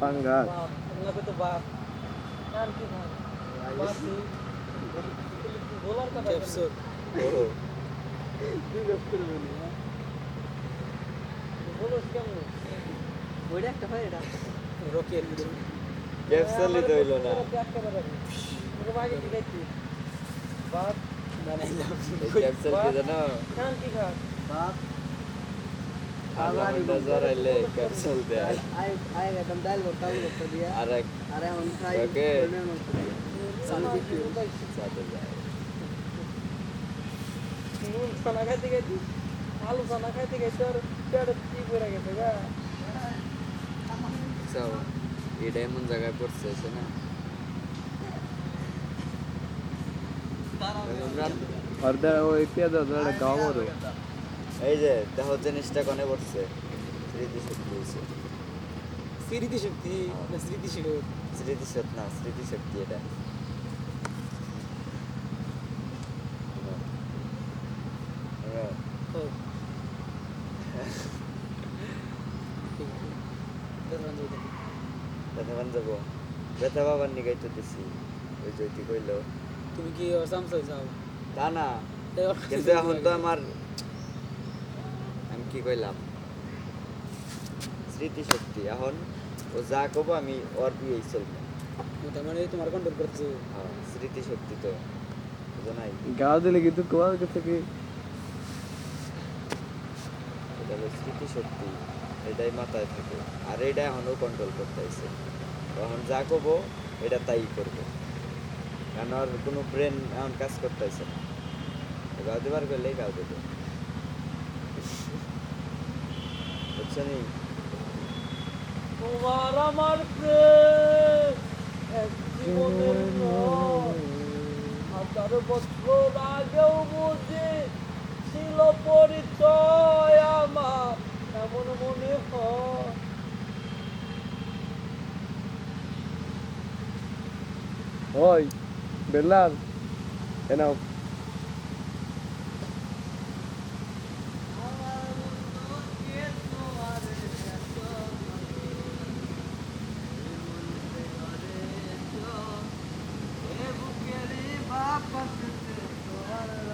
পাঙ্গাস। কেমন? ওইটা একটা ভাই এটা। রকেট। ক্যাপসুলই তো হইল না। কি? খাইছি বাপ বানাইলাম। ক্যাপসুল কি জানো খান কি সানা খাইতে খাইতে আর পেটে কি পড়ে গেছে গা এটা এমন জায়গায় পড়ছে সে না পেঁয়াজ অর্ধা গাও মরো এই যে দেহ জিনিসটা কনে পড়ছে? স্মৃতি শক্তি হয়েছে স্মৃতি শক্তি না স্মৃতি শক্তি না স্মৃতি শক্তি এটা। হ্যাঁ। বাবার নিগাই তো দিছি। ওই জ্যোতি কইলো? তুমি কি অসামসই যাও তা না কিন্তু এখন তো আমার আমি কি কইলাম? স্মৃতি শক্তি এখন ও যা কব আমি ওর দিয়েই চলবো। তার মানে তোমার কন্ট্রোল করতেছে? হ্যাঁ, স্মৃতি শক্তি তো বুঝো নাই? গাও দিলে কিন্তু কোয়ার কাছে কি এটা হলো স্মৃতি শক্তি এটাই মাথায় থাকে। আর এটা এখনও কন্ট্রোল করতে আইছে এখন যা কব এটা তাই করব। কারণ ওর কোনো ব্রেন এখন কাজ করতে আইছে না গাও দেবার করলেই গাও দেবে। বুঝছ নি তোমার আমার প্রেম এক জীবনের হাজার বছর আগেও বুঝি ছিল পরিচয় আমার এমন মনে হয়। ওই বেলাল এনাও